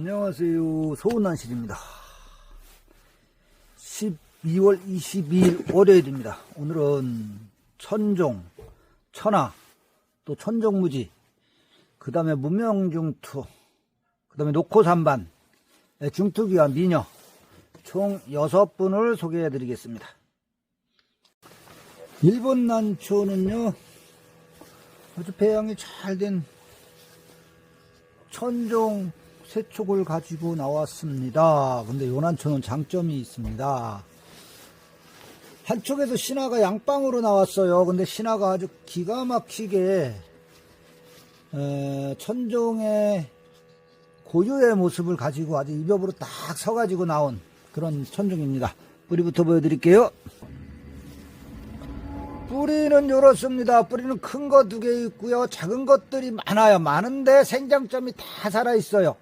안녕하세요. 소은난실입니다. 12월 22일 월요일입니다. 오늘은 천종, 천하, 또 천종무지, 그 다음에 문명중투, 그 다음에 네, 중투기와 미녀, 총 6분을 소개해 드리겠습니다. 일본 난초는요, 아주 배양이 잘 된 천종 세촉을 가지고 나왔습니다. 근데 요 난초는 장점이 있습니다. 한쪽에서 신화가 양방으로 나왔어요. 근데 신화가 아주 기가 막히게 에, 천종의 고유의 모습을 가지고 아주 입엽으로 딱 서가지고 나온 그런 천종입니다. 뿌리부터 보여드릴게요. 뿌리는 이렇습니다. 뿌리는 큰 거 두 개 있고요. 작은 것들이 많아요. 많은데 생장점이 다 살아있어요.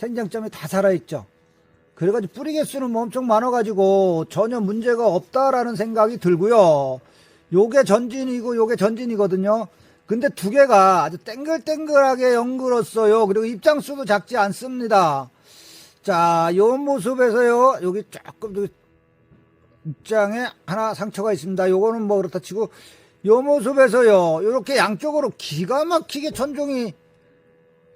생장점이 다 살아있죠. 그래가지고 뿌리 개수는 뭐 엄청 많아가지고 전혀 문제가 없다라는 생각이 들고요. 요게 전진이고 요게 전진이거든요. 근데 두 개가 아주 땡글땡글하게 연글었어요. 그리고 입장수도 작지 않습니다. 자, 요 모습에서요. 여기 조금 더 입장에 하나 상처가 있습니다. 요거는 뭐 그렇다 치고 요 모습에서요. 요렇게 양쪽으로 기가 막히게 천종이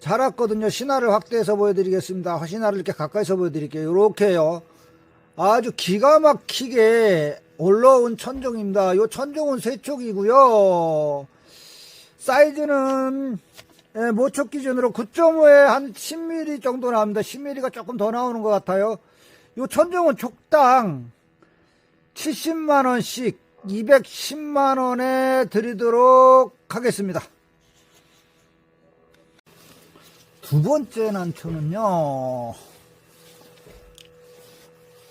자랐거든요. 신화를 확대해서 보여드리겠습니다. 신화를 이렇게 가까이서 보여드릴게요. 요렇게요. 아주 기가 막히게 올라온 천종입니다. 요 천종은 세촉이고요. 사이즈는 예, 모촉 기준으로 9.5에 한 10mm 정도 나옵니다. 10mm가 조금 더 나오는 것 같아요. 요 천종은 촉당 70만원씩 210만원에 드리도록 하겠습니다. 두 번째 난초는요,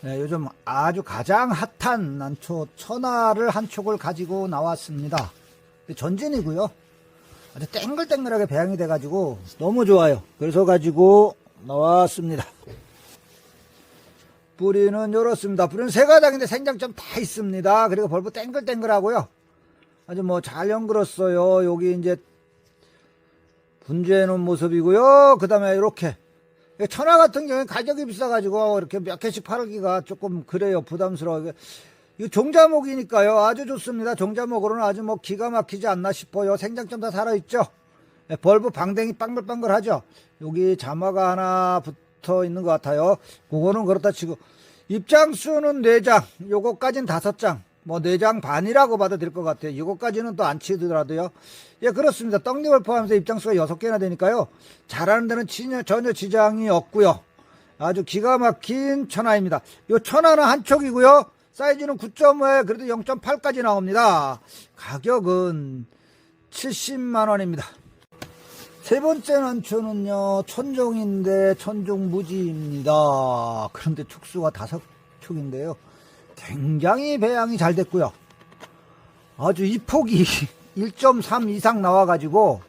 네, 요즘 아주 가장 핫한 난초 천하를 한 촉을 가지고 나왔습니다. 전진이고요. 아주 땡글땡글하게 배양이 돼가지고 너무 좋아요. 그래서 가지고 나왔습니다. 뿌리는 이렇습니다. 뿌리는 세 가닥인데 생장점 다 있습니다. 그리고 벌브 땡글땡글하고요. 아주 뭐 잘 연글었어요. 여기 이제 분재해 놓은 모습이고요. 그 다음에 이렇게 천하 같은 경우에 가격이 비싸가지고 이렇게 몇 개씩 팔기가 조금 그래요. 부담스러워. 이 종자목이니까요. 아주 좋습니다. 종자목으로는 아주 뭐 기가 막히지 않나 싶어요. 생장점 다 살아있죠. 예, 벌브 방댕이 빵글빵글하죠. 여기 자마가 하나 붙어 있는 것 같아요. 그거는 그렇다 치고 입장수는 4장, 요거까지는 5장. 뭐 4장 반이라고 봐도 될 것 같아요. 요거까지는 또 안 치더라도요. 예, 그렇습니다. 떡잎을 포함해서 입장수가 6개나 되니까요. 잘하는 데는 전혀, 지장이 없고요. 아주 기가 막힌 천하입니다. 요 천하는 한 촉이고요. 사이즈는 9.5에 그래도 0.8까지 나옵니다. 가격은 70만 원입니다. 세 번째 난초는요, 천종인데 천종 무지입니다. 그런데 촉수가 다섯 촉인데요. 굉장히 배양이 잘 됐고요. 아주 이 폭이 1.3 이상 나와가지고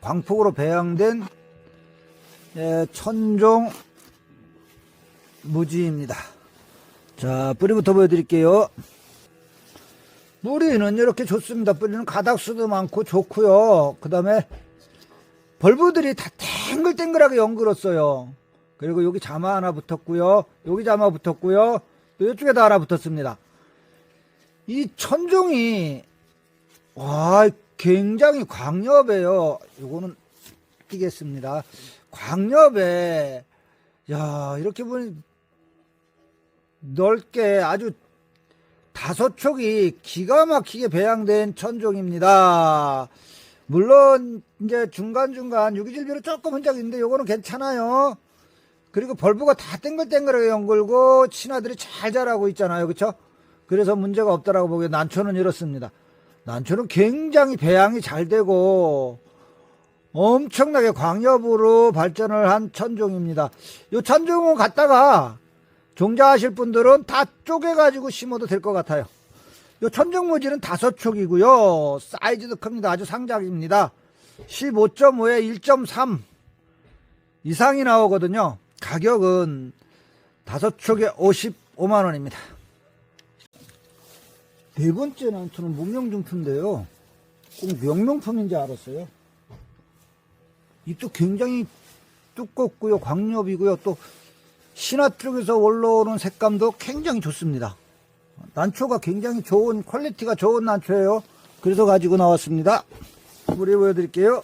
광폭으로 배양된 예, 천종 무지입니다. 자, 뿌리부터 보여드릴게요. 뿌리는 이렇게 좋습니다. 뿌리는 가닥수도 많고 좋고요. 그 다음에 벌브들이 다 땡글땡글하게 연글었어요. 그리고 여기 자마 하나 붙었고요. 여기 자마 붙었고요. 또 이쪽에도 하나 붙었습니다. 이 천종이 와 굉장히 광엽해요. 요거는 끼겠습니다. 광엽에 야 이렇게 보니 넓게 아주 다섯 촉이 기가 막히게 배양된 천종입니다. 물론 이제 중간중간 유기질비로 조금 흔적이 있는데 요거는 괜찮아요. 그리고 벌브가 다 땡글땡글하게 연글고 친화들이 잘 자라고 있잖아요. 그쵸? 그래서 문제가 없다라고 보기에 난초는 이렇습니다. 난초는 굉장히 배양이 잘 되고 엄청나게 광엽으로 발전을 한 천종입니다. 이 천종은 갖다가 종자하실 분들은 다 쪼개가지고 심어도 될 것 같아요. 이 천종무지는 다섯 촉이고요. 사이즈도 큽니다. 아주 상작입니다. 15.5에 1.3 이상이 나오거든요. 가격은 다섯 촉에 55만 원입니다. 네 번째 난초는 목명중투인데요. 꼭 명명품인지 알았어요. 잎도 굉장히 두껍고요. 광엽이고요. 또 신화 쪽에서 올라오는 색감도 굉장히 좋습니다. 난초가 굉장히 좋은 퀄리티가 좋은 난초예요. 그래서 가지고 나왔습니다. 뿌리 보여드릴게요.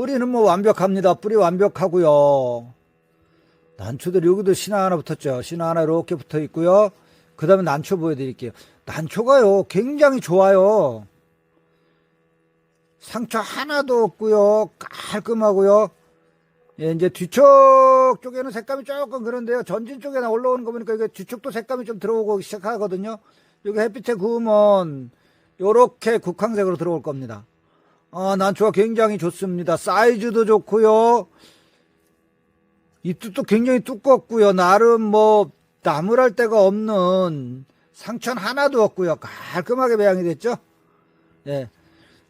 뿌리는 뭐 완벽합니다. 뿌리 완벽하고요. 난초들 여기도 신화 하나 붙었죠. 신화 하나 이렇게 붙어 있고요. 그 다음에 난초 보여드릴게요. 난초가요 굉장히 좋아요. 상처 하나도 없고요. 깔끔하고요. 예, 이제 뒤쪽 쪽에는 색감이 조금 그런데요. 전진 쪽에 나 올라오는 거 보니까 이게 뒤쪽도 색감이 좀 들어오고 시작하거든요. 여기 햇빛에 구우면 요렇게 국황색으로 들어올 겁니다. 아, 난초가 굉장히 좋습니다. 사이즈도 좋고요. 잎도 또 굉장히 두껍고요. 나름 뭐 나무랄 데가 없는 상처는 하나도 없고요. 깔끔하게 배양이 됐죠. 예.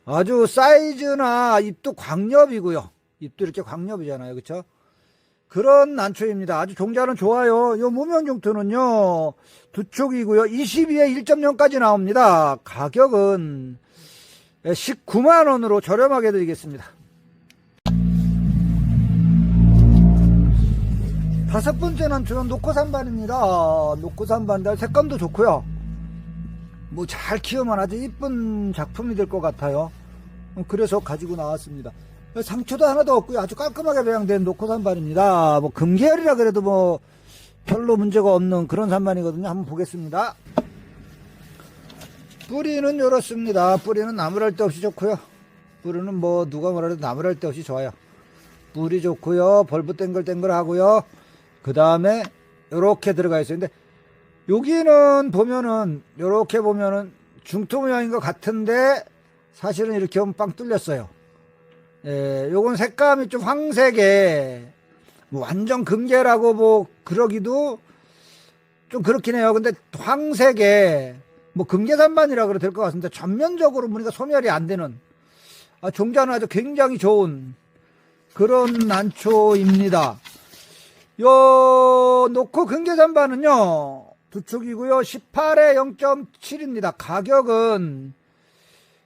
아주 사이즈나 잎도 광엽이고요. 잎도 이렇게 광엽이잖아요. 그렇죠? 그런 난초입니다. 아주 종자는 좋아요. 요 무명종토는요. 두 쪽이고요. 22에 1.0까지 나옵니다. 가격은 19만 원으로 저렴하게 드리겠습니다. 다섯 번째 난초는 노코산반입니다. 노코산반 색감도 좋고요. 뭐 잘 키우면 아주 이쁜 작품이 될 것 같아요. 어, 그래서 가지고 나왔습니다. 상처도 하나도 없고요. 아주 깔끔하게 배양된 노코산반입니다. 뭐 금계열이라 그래도 뭐 별로 문제가 없는 그런 산반이거든요. 한번 보겠습니다. 뿌리는 이렇습니다. 뿌리는 나무랄 데 없이 좋고요. 뿌리는 뭐 누가 뭐라 해도 나무랄 데 없이 좋아요. 뿌리 좋고요. 벌브 땡글땡글 하고요. 그 다음에 이렇게 들어가 있어요. 근데 여기는 보면은 이렇게 보면은 중토 모양인 것 같은데 사실은 이렇게 하면 빵 뚫렸어요. 예, 요건 색감이 좀 황색에 뭐 완전 금계라고 뭐 그러기도 좀 그렇긴 해요. 근데 황색에 뭐 금계산반이라 그래도 될 것 같습니다. 전면적으로 보니까 소멸이 안 되는 아, 종자는 아주 굉장히 좋은 그런 난초입니다. 요 놓고 금계산반은요 두 축이고요 18에 0.7입니다. 가격은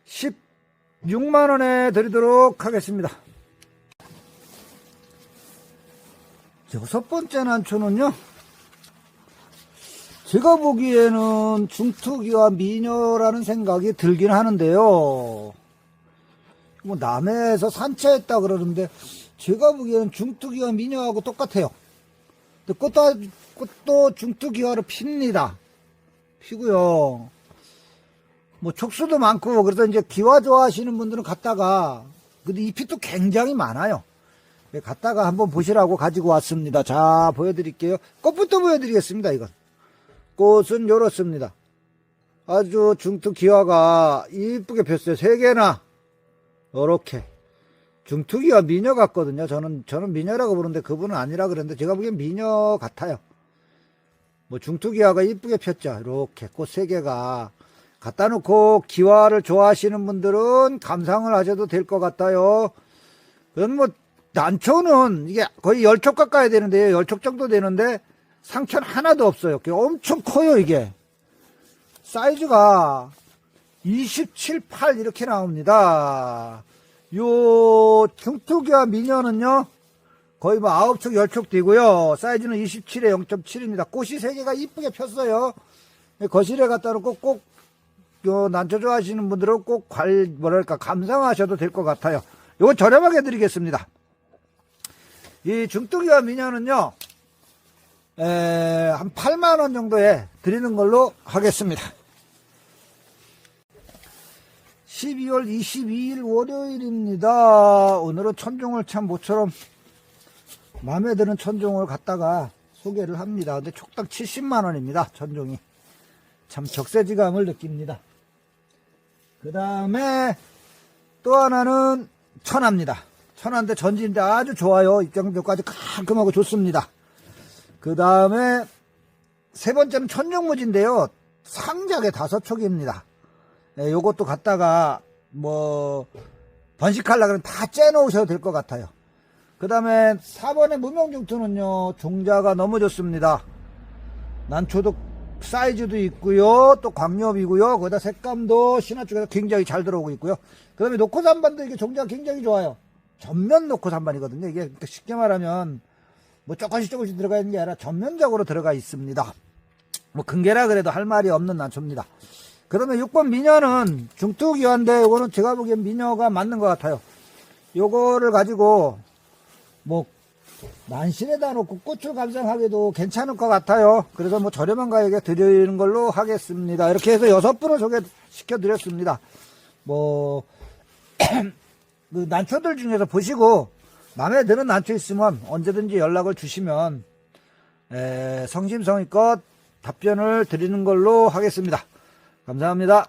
16만 원에 드리도록 하겠습니다. 여섯 번째 난초는요. 제가 보기에는 중투기와 미녀라는 생각이 들긴 하는데요. 뭐 남해에서 산채했다 그러는데 제가 보기에는 중투기와 미녀하고 똑같아요. 근데 꽃도, 꽃도 중투기와로 핍니다. 피고요. 뭐 촉수도 많고 그래서 이제 기와 좋아하시는 분들은 갔다가 근데 잎이 또 굉장히 많아요. 예, 갔다가 한번 보시라고 가지고 왔습니다. 자 보여드릴게요. 꽃부터 보여드리겠습니다. 이건 꽃은 요렇습니다. 아주 중투 기와가 이쁘게 폈어요. 세 개나 요렇게 중투기와 미녀 같거든요. 저는 저는 미녀라고 부르는데 그분은 아니라 그랬는데 제가 보기엔 미녀 같아요. 뭐 중투기와가 이쁘게 폈죠. 이렇게 꽃 세 개가 갖다 놓고 기와를 좋아하시는 분들은 감상을 하셔도 될 것 같아요. 그럼 뭐 난초는 이게 거의 열 촉 가까이 되는데요. 열 촉 정도 되는데 상처는 하나도 없어요. 엄청 커요 이게. 사이즈가 27, 8 이렇게 나옵니다. 요 중투기와 미녀는요. 거의 뭐 아홉 촉, 열촉 되고요. 사이즈는 27에 0.7입니다. 꽃이 세 개가 이쁘게 폈어요. 거실에 갖다 놓고 꼭, 요, 난초 좋아하시는 분들은 꼭 관, 뭐랄까, 감상하셔도 될 것 같아요. 요거 저렴하게 드리겠습니다. 이 중뚜기와 미녀는요, 에, 한 8만 원 정도에 드리는 걸로 하겠습니다. 12월 22일 월요일입니다. 오늘은 천종을 참 모처럼 마음에 드는 천종을 갖다가 소개를 합니다. 근데 촉당 70만 원입니다. 천종이. 참 적세지감을 느낍니다. 그 다음에 또 하나는 천하입니다. 천하인데 전지인데 아주 좋아요. 입장료까지 깔끔하고 좋습니다. 그 다음에 세 번째는 천종무지인데요. 상작의 다섯 촉입니다. 네, 요것도 갖다가 뭐 번식하려 그러면 다 째놓으셔도 될 것 같아요. 그 다음에 4번의 무명중투는요 종자가 너무 좋습니다. 난초도 사이즈도 있고요 또 광엽이고요 거기다 색감도 신화 쪽에서 굉장히 잘 들어오고 있고요 그 다음에 노코산반도 이게 종자가 굉장히 좋아요 전면 놓고 산반이거든요. 이게 그러니까 쉽게 말하면 뭐 조금씩 조금씩 들어가 있는 게 아니라 전면적으로 들어가 있습니다. 뭐 근계라 그래도 할 말이 없는 난초입니다. 그 다음에 6번 미녀는 중투기화인데 요거는 제가 보기엔 미녀가 맞는 것 같아요. 요거를 가지고 뭐 난실에다 놓고 꽃을 감상하기도 괜찮을 것 같아요. 그래서 뭐 저렴한 가격에 드리는 걸로 하겠습니다. 이렇게 해서 여섯 분을 소개시켜 드렸습니다. 뭐, 그 난초들 중에서 보시고 마음에 드는 난초 있으면 언제든지 연락을 주시면 에, 성심성의껏 답변을 드리는 걸로 하겠습니다. 감사합니다.